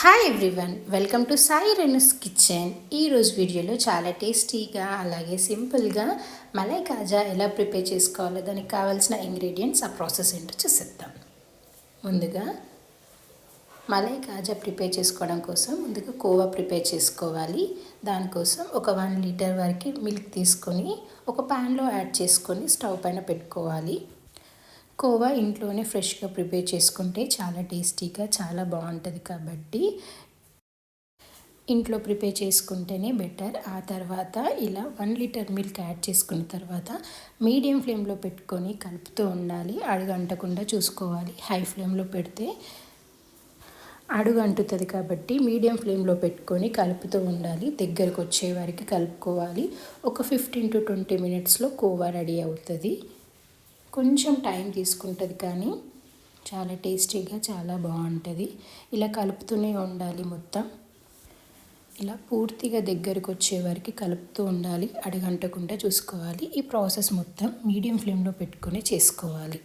Hi everyone welcome to Sai Renu's kitchen ఈరోజు వీడియోలో చాలా టేస్టీగా అలాగే సింపుల్గా మలై కాజా ఎలా ప్రిపేర్ చేసుకోవాలో దానికి కావాల్సిన ఇంగ్రీడియంట్స్ ఆ ప్రాసెస్ ఏంటో చూసేద్దాం. ముందుగా మలై కాజా ప్రిపేర్ చేసుకోవడం కోసం ముందుగా కోవా ప్రిపేర్ చేసుకోవాలి. దానికోసం ఒక వన్ లీటర్ వరకు మిల్క్ తీసుకొని ఒక ప్యాన్లో యాడ్ చేసుకొని స్టవ్ పైన పెట్టుకోవాలి. కోవా ఇంట్లోనే ఫ్రెష్గా ప్రిపేర్ చేసుకుంటే చాలా టేస్టీగా చాలా బాగుంటుంది కాబట్టి ఇంట్లో ప్రిపేర్ చేసుకుంటేనే బెటర్. ఆ తర్వాత ఇలా వన్ లీటర్ మిల్క్ యాడ్ చేసుకున్న తర్వాత మీడియం ఫ్లేమ్లో పెట్టుకొని కలుపుతూ ఉండాలి. అడుగంటకుండా చూసుకోవాలి. హై ఫ్లేమ్లో పెడితే అడుగు అంటుతుంది కాబట్టి మీడియం ఫ్లేమ్లో పెట్టుకొని కలుపుతూ ఉండాలి. దగ్గరకు వచ్చే వరకు కలుపుకోవాలి. ఒక ఫిఫ్టీన్ టు ట్వంటీ మినిట్స్లో కోవా రెడీ అవుతుంది. కొంచెం టైం తీసుకుంటుంది కానీ చాలా టేస్టీగా చాలా బాగుంటుంది. ఇలా కలుపుతూనే ఉండాలి మొత్తం. ఇలా పూర్తిగా దగ్గరకు వచ్చే వరకు కలుపుతూ ఉండాలి. అడగంటకుండా చూసుకోవాలి. ఈ ప్రాసెస్ మొత్తం మీడియం ఫ్లేమ్లో పెట్టుకొని చేసుకోవాలి.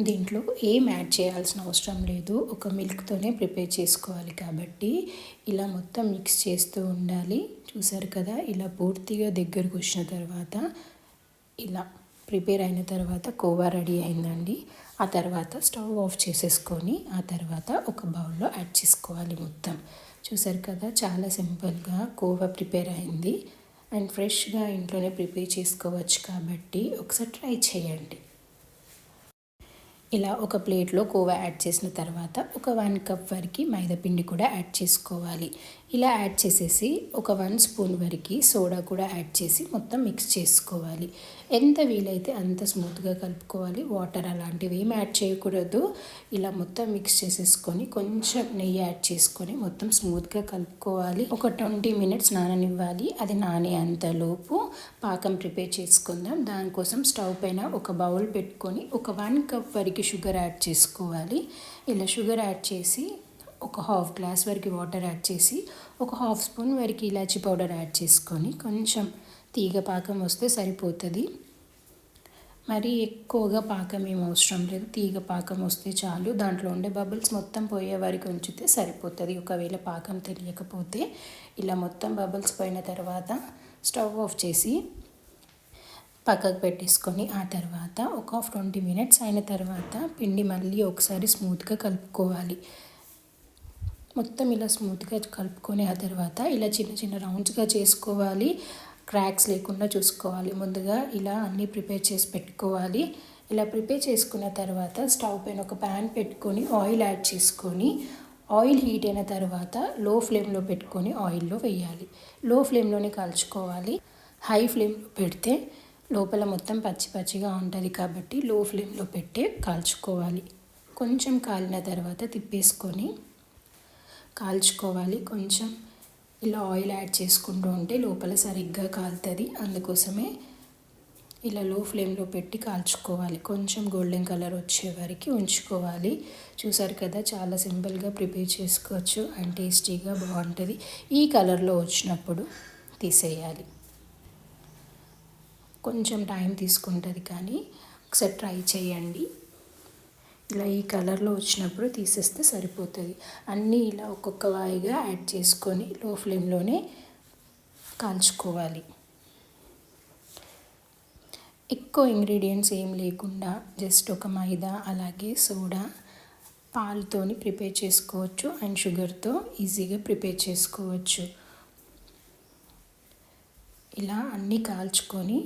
దీంట్లో ఏం యాడ్ చేయాల్సిన అవసరం లేదు. ఒక మిల్క్తోనే ప్రిపేర్ చేసుకోవాలి కాబట్టి ఇలా మొత్తం మిక్స్ చేస్తూ ఉండాలి. చూసారు కదా? ఇలా పూర్తిగా దగ్గరకు వచ్చిన తర్వాత ఇలా ప్రిపేర్ అయిన తర్వాత కోవా రెడీ అయిందండి. ఆ తర్వాత స్టవ్ ఆఫ్ చేసేసుకొని ఆ తర్వాత ఒక బౌల్లో యాడ్ చేసుకోవాలి మొత్తం. చూసారు కదా చాలా సింపుల్గా కోవా ప్రిపేర్ అయింది. అండ్ ఫ్రెష్గా ఇంట్లోనే ప్రిపేర్ చేసుకోవచ్చు కాబట్టి ఒకసారి ట్రై చేయండి. ఇలా ఒక ప్లేట్లో కోవా యాడ్ చేసిన తర్వాత ఒక వన్ కప్ వరకు మైదాపిండి కూడా యాడ్ చేసుకోవాలి. ఇలా యాడ్ చేసేసి ఒక వన్ స్పూన్ వరకు సోడా కూడా యాడ్ చేసి మొత్తం మిక్స్ చేసుకోవాలి. ఎంత వీలైతే అంత స్మూత్గా కలుపుకోవాలి. వాటర్ అలాంటివి ఏం యాడ్ చేయకూడదు. ఇలా మొత్తం మిక్స్ చేసేసుకొని కొంచెం నెయ్యి యాడ్ చేసుకొని మొత్తం స్మూత్గా కలుపుకోవాలి. ఒక ట్వంటీ మినిట్స్ నాననివ్వాలి. అది నానే అంతలోపు పాకం ప్రిపేర్ చేసుకుందాం. దానికోసం స్టవ్ పైన ఒక బౌల్ పెట్టుకొని ఒక వన్ కప్ వరకు షుగర్ యాడ్ చేసుకోవాలి. ఇలా షుగర్ యాడ్ చేసి ఒక హాఫ్ గ్లాస్ వరకు వాటర్ యాడ్ చేసి ఒక హాఫ్ స్పూన్ వరకు ఇలాచీ పౌడర్ యాడ్ చేసుకొని కొంచెం తీగ పాకం వస్తే సరిపోతుంది. మరి ఎక్కువగా పాకం ఏం అవసరం లేదు. తీగ పాకం వస్తే చాలు. దాంట్లో ఉండే బబుల్స్ మొత్తం పోయే వరకు ఉంచితే సరిపోతుంది. ఒకవేళ పాకం తెలియకపోతే ఇలా మొత్తం బబుల్స్ పోయిన తర్వాత స్టవ్ ఆఫ్ చేసి పక్కకు పెట్టేసుకొని ఆ తర్వాత ఒక ట్వంటీ మినిట్స్ అయిన తర్వాత పిండి మళ్ళీ ఒకసారి స్మూత్గా కలుపుకోవాలి. మొత్తం ఇలా స్మూత్గా కలుపుకొని ఆ తర్వాత ఇలా చిన్న చిన్న రౌండ్స్గా చేసుకోవాలి. క్రాక్స్ లేకుండా చూసుకోవాలి. ముందుగా ఇలా అన్నీ ప్రిపేర్ చేసి పెట్టుకోవాలి. ఇలా ప్రిపేర్ చేసుకున్న తర్వాత స్టవ్ పైన ఒక ప్యాన్ పెట్టుకొని ఆయిల్ యాడ్ చేసుకొని ఆయిల్ హీట్ అయిన తర్వాత లో ఫ్లేమ్లో పెట్టుకొని ఆయిల్లో వేయాలి. లో ఫ్లేమ్లోనే కాల్చుకోవాలి. హై ఫ్లేమ్లో పెడితే లోపల మొత్తం పచ్చి పచ్చిగా ఉంటుంది కాబట్టి లో ఫ్లేమ్లో పెట్టే కాల్చుకోవాలి. కొంచెం కాలిన తర్వాత తిప్పేసుకొని కాల్చుకోవాలి. కొంచెం ఇలా ఆయిల్ యాడ్ చేసుకుంటూ ఉంటే లోపల సరిగ్గా కాలుతుంది. అందుకోసమే ఇలా లో ఫ్లేమ్లో పెట్టి కాల్చుకోవాలి. కొంచెం గోల్డెన్ కలర్ వచ్చే వరకు ఉంచుకోవాలి. చూసారు కదా చాలా సింపుల్గా ప్రిపేర్ చేసుకోవచ్చు అండ్ టేస్టీగా బాగుంటుంది. ఈ కలర్లో వచ్చినప్పుడు తీసేయాలి. కొంచెం టైం తీసుకుంటుంది కానీ ఒకసారి ట్రై చేయండి. ఇలా ఈ కలర్లో వచ్చినప్పుడు తీసేస్తే సరిపోతుంది. అన్నీ ఇలా ఒక్కొక్క వాయిగా యాడ్ చేసుకొని లో ఫ్లేమ్లోనే కాల్చుకోవాలి ఎక్కువ ఇంగ్రీడియంట్స్ ఏం లేకుండా జస్ట్ ఒక మైదా అలాగే సోడా పాలుతోని ప్రిపేర్ చేసుకోవచ్చు అండ్ షుగర్తో ఈజీగా ప్రిపేర్ చేసుకోవచ్చు. ఇలా అన్నీ కాల్చుకొని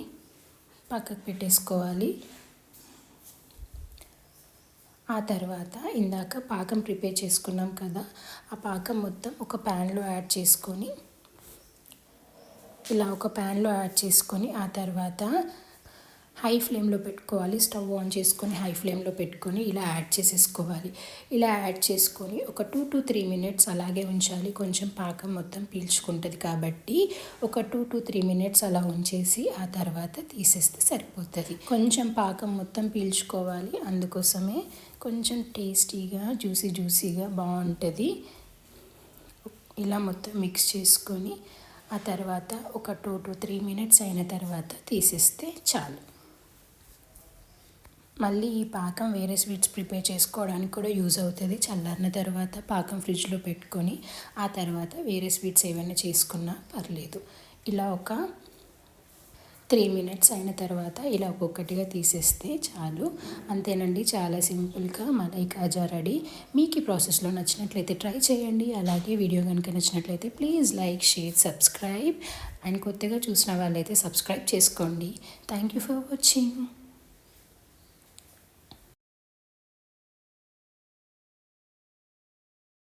పక్కకు పెట్టేసుకోవాలి. ఆ తర్వాత ఇందాక పాకం ప్రిపేర్ చేసుకున్నాం కదా ఆ పాకం మొత్తం ఒక ప్యాన్లో యాడ్ చేసుకొని ఇలా ఒక ప్యాన్లో యాడ్ చేసుకొని ఆ తర్వాత హై ఫ్లేమ్లో పెట్టుకోవాలి స్టవ్ ఆన్ చేసుకొని హై ఫ్లేమ్లో పెట్టుకొని ఇలా యాడ్ చేసేసుకోవాలి. ఇలా యాడ్ చేసుకొని ఒక టూ టు త్రీ మినిట్స్ అలాగే ఉంచాలి. కొంచెం పాకం మొత్తం పీల్చుకుంటుంది కాబట్టి ఒక టూ టు త్రీ మినిట్స్ అలా ఉంచేసి ఆ తర్వాత తీసేస్తే సరిపోతుంది. కొంచెం పాకం మొత్తం పీల్చుకోవాలి. అందుకోసమే కొంచెం టేస్టీగా జ్యూసీ జ్యూసీగా బాగుంటుంది. ఇలా మొత్తం మిక్స్ చేసుకొని ఆ తర్వాత ఒక టూ టు త్రీ మినిట్స్ అయిన తర్వాత తీసేస్తే చాలు. మళ్ళీ ఈ పాకం వేరే స్వీట్స్ ప్రిపేర్ చేసుకోవడానికి కూడా యూజ్ అవుతుంది. చల్లారిన తర్వాత పాకం ఫ్రిడ్జ్లో పెట్టుకొని ఆ తర్వాత వేరే స్వీట్స్ ఏమైనా చేసుకున్నా పర్లేదు. ఇలా ఒక త్రీ మినిట్స్ అయిన తర్వాత ఇలా ఒక్కొక్కటిగా తీసేస్తే చాలు. అంతేనండి చాలా సింపుల్గా మలై కాజా రెడీ. మీకు ఈ ప్రాసెస్లో నచ్చినట్లయితే ట్రై చేయండి. అలాగే వీడియో కనుక నచ్చినట్లయితే please like share subscribe. And కొత్తగా చూసిన వాళ్ళైతే సబ్స్క్రైబ్ చేసుకోండి. Thank you for watching.